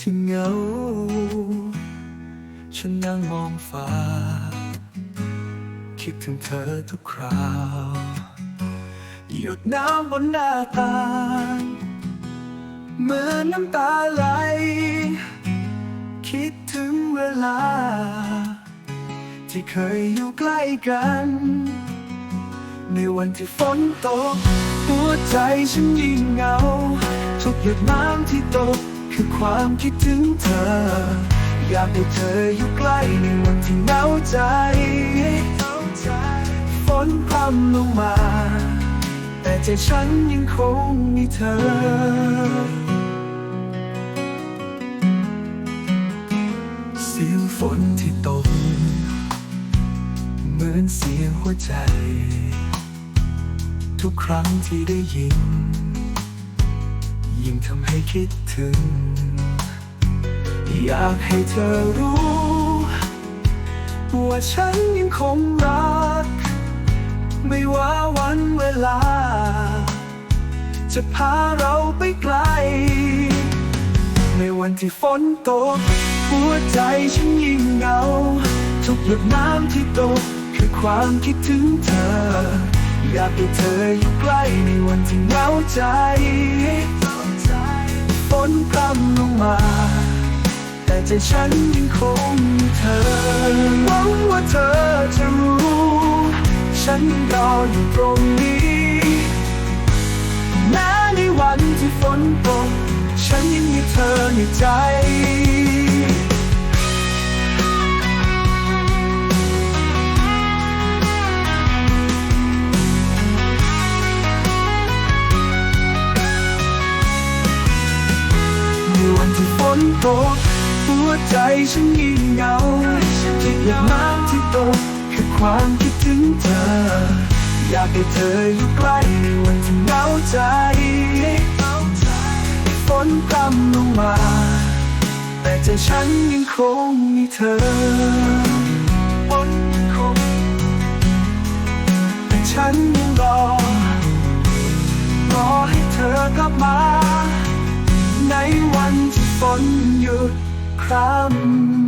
ที่เหงา ฉันนั่งมองฟ้า คิดถึงเธอทุกคราว หยดน้ำบนหน้าต่างเหมือนน้ำตาไหล คิดถึงเวลา ที่เคยอยู่ใกล้กัน ในวันที่ฝนตก หัวใจฉันยิ่งเหงา ทุกหยดน้ำที่ตก คือความคิดถึงเธอ อยากให้เธออยู่ใกล้ในวันที่เหงาใจฝนพรำลงมา แต่ใจฉันยังคงมีเธอเสียงฝนที่ตก เหมือนเสียงหัวใจ ทุกครั้งที่ได้ยิน ยิ่งทำให้คิดถึง อยากให้เธอรู้ ว่าฉันยังคงรัก ไม่ว่าวันเวลา จะพาเราไปไกล ในวันที่ฝนตก หัวใจฉันยิ่งเหงา ทุกหยดน้ำที่ตก คือความคิดถึงเธออยากให้เธออยู่ใกล้ในวันที่เหงาใจ ฝนพรำลงมา แต่ใจฉันยังคงเธอ หวังว่าเธอจะรู้ ฉันรออยู่ตรงนี้ แม้ในวันที่ฝนตก ฉันยังมีเธอในใจ นที่ฝนตก หัวใจฉันยิ่งเหงาที่หยดน้ำที่ตกคือความคิดถึงเธอ อยากให้เธออยู่ใกล้ในวันที่เหงาใจฝนพรำลงมา แต่ใจฉันยังคงมีเธอนคงแต่ฉันยังรอ รอให้เธอกลับมา found